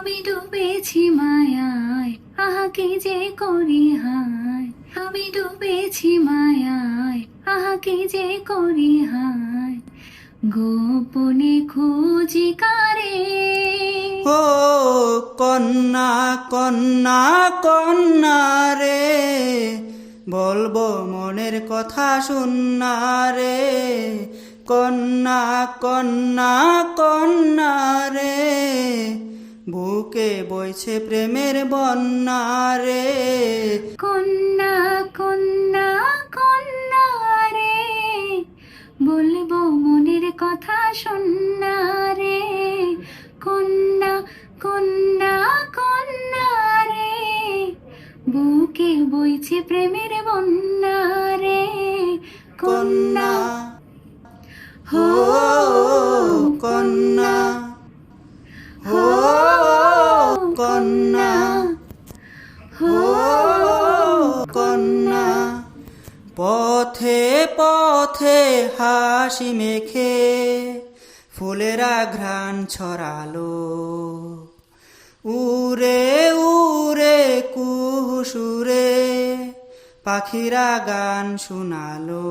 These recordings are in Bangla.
আমি ডুবেছি মায়ায় আহা কি যে করি হায়? আমি ডুবেছি মায়ায় আহা কি যে করি হায়? গোপনে খুঁজি কারে? ও কন্যা কন্যা কন্যা রে, বলব মনের কথা শুননা রে। কন্যা কন্যা কন্যা রে বুকে বইছে প্রেমের বন্যা রে। কন্যা কন্যা কন্যা রে, বলব মনের কথা শোনা রে। কন্যা কন্যা কন্যা রে, বুকে বইছে প্রেমের বন্যা পথে পথে হাসি মেখে ফুলেরা ঘ্রাণ ছড়ালো। উরে উরে কুহুসুরে পাখিরা গান শোনালো।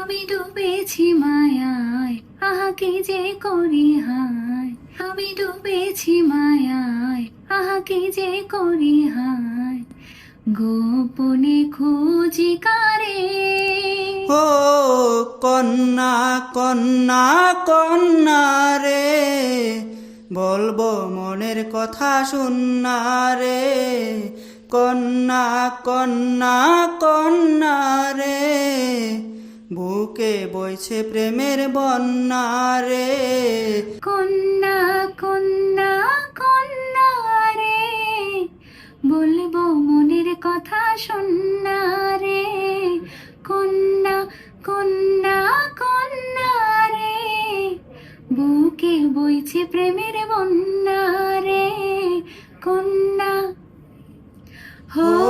আমি ডুবেছি মায়ায়, আহাকে যে করি হায়? আমি ডুবেছি মায়ায়, আহাকে যে করি হায়? গোপনে খুঁজি কারে? ও কন্যা কন্যা কন্যা রে বলব মনের কথা শুননা রে। কন্যা কন্যা কন্যা রে বুকে বইছে প্রেমের বন্যা রে। কন্যা কন্যা কন্যা রে বলব কথা শুননা রে। কন্যা কন্যা কন্যা রে। বুকে বইছে প্রেমের বন্যা রে। কন্যা হো